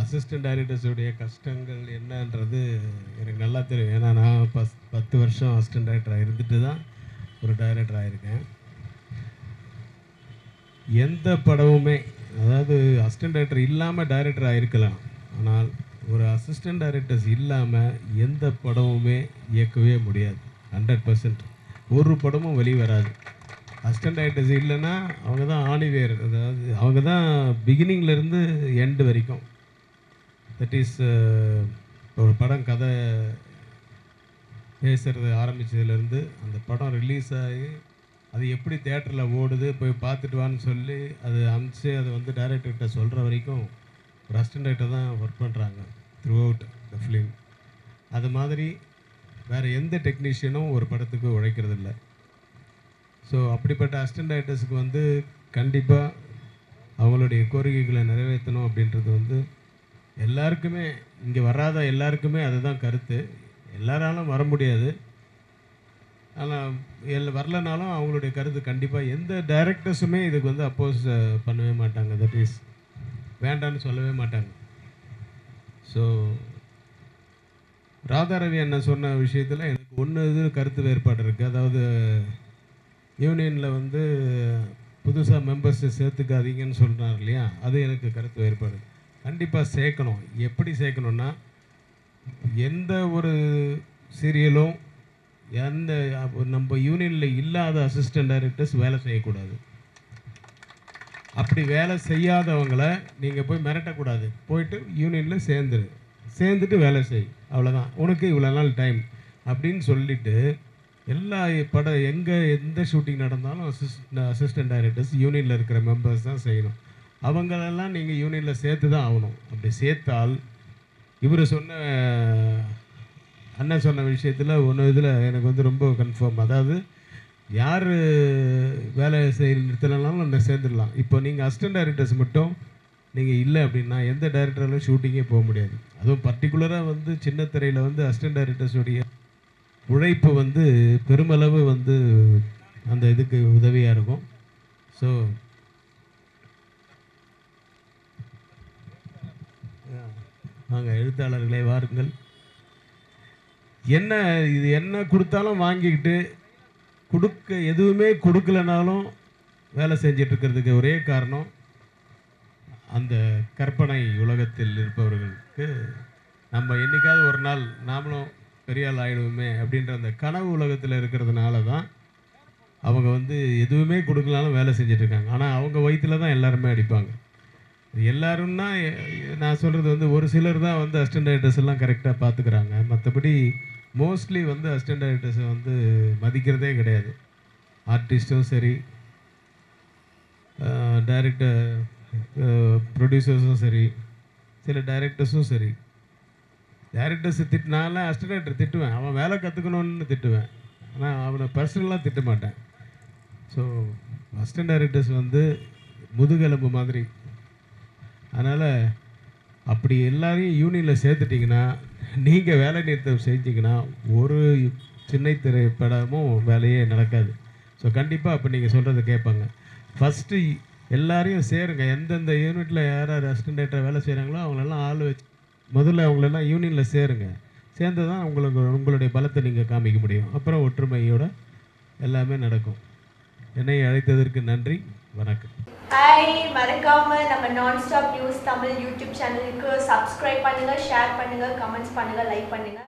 Assistant டைரக்டர்ஸுடைய கஷ்டங்கள் என்னன்றது எனக்கு நல்லா தெரியும். ஏன்னா நான் பஸ் பத்து வருஷம் அசிஸ்டன்ட் டைரக்டராக இருந்துட்டு தான் ஒரு டைரக்டர் ஆகியிருக்கேன் எந்த படமுமே அதாவது அசிஸ்டன்ட் டைரக்டர் இல்லாமல் டைரக்டர் ஆயிருக்கலாம். ஆனால் ஒரு அசிஸ்டன்ட் டைரக்டர்ஸ் இல்லாமல் எந்த படமுமே இயக்கவே முடியாது. ஹண்ட்ரட் பர்சன்ட் ஒரு படமும் வெளியே வராது அசிஸ்டன்ட் டைரக்டர்ஸ் இல்லைன்னா அவங்க தான் ஆணிவேர் அதாவது அவங்க தான் பிகினிங்லேருந்து எண்டு வரைக்கும். தட் இஸ் uh, ஒரு படம் கதை பேசுறது ஆரம்பித்ததுலேருந்து அந்த படம் ரிலீஸ் ஆகி அது எப்படி தேட்டரில் ஓடுது போய் பார்த்துட்டு வான்னு சொல்லி அது அமிச்சு அதை வந்து டைரக்டர்கிட்ட சொல்கிற வரைக்கும் ஒரு அசிஸ்டன்ட் தான் ஒர்க் பண்ணுறாங்க த்ரூ அவுட் த ஃபிலிம் அது மாதிரி வேறு எந்த டெக்னீஷியனும் ஒரு படத்துக்கு உழைக்கிறதில்ல. ஸோ அப்படிப்பட்ட அசிஸ்டன்ட் டைரக்டர்ஸுக்கு வந்து கண்டிப்பாக அவங்களுடைய கோரிக்கைகளை நிறைவேற்றணும் அப்படின்றது வந்து எல்லாருக்குமே இங்கே வராத எல்லாருக்குமே அதுதான் கருத்து. எல்லாராலும் வர முடியாது. ஆனால் எல் வரலனாலும் அவங்களுடைய கருத்து கண்டிப்பாக எந்த டைரக்டர்ஸுமே இதுக்கு வந்து அப்போஸ் பண்ணவே மாட்டாங்க. தட் இஸ் வேண்டான்னு சொல்லவே மாட்டாங்க. ஸோ ராதாரவி அண்ணன் சொன்ன விஷயத்தில் எனக்கு ஒன்று இது கருத்து வேறுபாடு இருக்குது அதாவது யூனியனில் வந்து புதுசாக மெம்பர்ஸை சேர்த்துக்காதீங்கன்னு சொல்கிறார் இல்லையா? அது எனக்கு கருத்து வேறுபாடு கண்டிப்பாக சேர்க்கணும். எப்படி சேர்க்கணுன்னா எந்த ஒரு சீரியலும் எந்த நம்ம யூனியனில் இல்லாத அசிஸ்டன்ட் டைரக்டர்ஸ் வேலை செய்யக்கூடாது. அப்படி வேலை செய்யாதவங்களை நீங்கள் போய் மிரட்டக்கூடாது. போயிட்டு யூனியனில் சேர்ந்துரு. சேர்ந்துட்டு வேலை செய். அவ்வளோதான் உனக்கு இவ்வளோ நாள் டைம் அப்படின்னு சொல்லிட்டு எல்லா படம் எங்கே எந்த ஷூட்டிங் நடந்தாலும் அசிஸ்ட் அசிஸ்டன்ட் டைரக்டர்ஸ் யூனியனில் இருக்கிற மெம்பர்ஸ் தான் செய்யணும். அவங்களெல்லாம் நீங்கள் யூனியனில் சேர்த்து தான் ஆகணும். அப்படி சேர்த்தால் இவர் சொன்ன அண்ணன் சொன்ன விஷயத்தில் ஒன்று இதில் எனக்கு வந்து ரொம்ப கன்ஃபார்ம் அதாவது யார் வேலை செய்ய நிறுத்தலைனாலும் நம்ம சேர்ந்துடலாம். இப்போ நீங்கள் அசிஸ்டன்ட் டைரக்டர்ஸ் மட்டும் நீங்கள் இல்லை அப்படின்னா எந்த டைரக்டராலும் ஷூட்டிங்கே போக முடியாது. அதுவும் பர்டிகுலராக வந்து சின்ன திரையில் வந்து அசிஸ்டன்ட் டைரக்டர்ஸுடைய உழைப்பு வந்து பெருமளவு வந்து அந்த இதுக்கு உதவியாக இருக்கும். ஸோ வாங்க எழுத்தாளர்களே வாருங்கள். என்ன இது என்ன கொடுத்தாலும் வாங்கிக்கிட்டு கொடுக்க எதுவுமே கொடுக்கலனாலும் வேலை செஞ்சிட்ருக்கிறதுக்கு ஒரே காரணம் அந்த கற்பனை உலகத்தில் இருப்பவர்களுக்கு நம்ம என்னைக்காவது ஒரு நாள் நாமளும் பெரிய ஆள் ஆயிடுவோமே அப்படின்ற அந்த கனவு உலகத்தில் இருக்கிறதுனால தான் அவங்க வந்து எதுவுமே கொடுக்கலனாலும் வேலை செஞ்சிட்ருக்காங்க ஆனால் அவங்க வயிற்றுல தான் எல்லாருமே அடிப்பாங்க. எல்லாரும்னா நான் சொல்கிறது வந்து ஒரு சிலர் தான் வந்து அசிஸ்டன்ட் டைரக்டர்ஸ் எல்லாம் கரெக்டாக பார்த்துக்கிறாங்க மற்றபடி மோஸ்ட்லி வந்து அசிஸ்டன்ட் டைரக்டர்ஸை வந்து மதிக்கிறதே கிடையாது. ஆர்டிஸ்ட்டும் சரி டைரக்டர் ப்ரொடியூசர்ஸும் சரி சில டைரக்டர்ஸும் சரி. டைரக்டர்ஸை திட்டினால அசிஸ்டன்ட் திட்டுவேன். அவன் வேலை கற்றுக்கணும்னு திட்டுவேன். ஆனால் அவனை பர்சனலாக திட்ட மாட்டேன் ஸோ அஸ்டன் டைரக்டர்ஸ் வந்து முதுகெலும்பு மாதிரி. அதனால் அப்படி எல்லாரையும் யூனியனில் சேர்த்துட்டிங்கன்னா நீங்கள் வேலை நிறுத்தம் செஞ்சிங்கன்னா ஒரு சின்ன திரைப்படமும் வேலையே நடக்காது. ஸோ கண்டிப்பாக அப்போ நீங்கள் சொல்கிறத கேட்பாங்க. ஃபஸ்ட்டு எல்லாரையும் சேருங்க. எந்தெந்த யூனிட்டில் யார் யார் அசிஸ்டன்ட் வேலை செய்கிறாங்களோ அவங்களெல்லாம் ஆள் வச்சு முதல்ல அவங்களெல்லாம் யூனியனில் சேருங்க. சேர்ந்து தான் உங்களுக்கு உங்களுடைய பலத்தை நீங்கள் காமிக்க முடியும். அப்புறம் ஒற்றுமையோட எல்லாமே நடக்கும். என்னை அழைத்ததற்கு நன்றி. வணக்கம். ஹாய் மறக்காம நம்ம non stop news Tamil YouTube சேனலுக்கு சப்ஸ்கிரைப் பண்ணுங்க ஷேர் பண்ணுங்க கமெண்ட்ஸ் பண்ணுங்க லைக் பண்ணுங்க.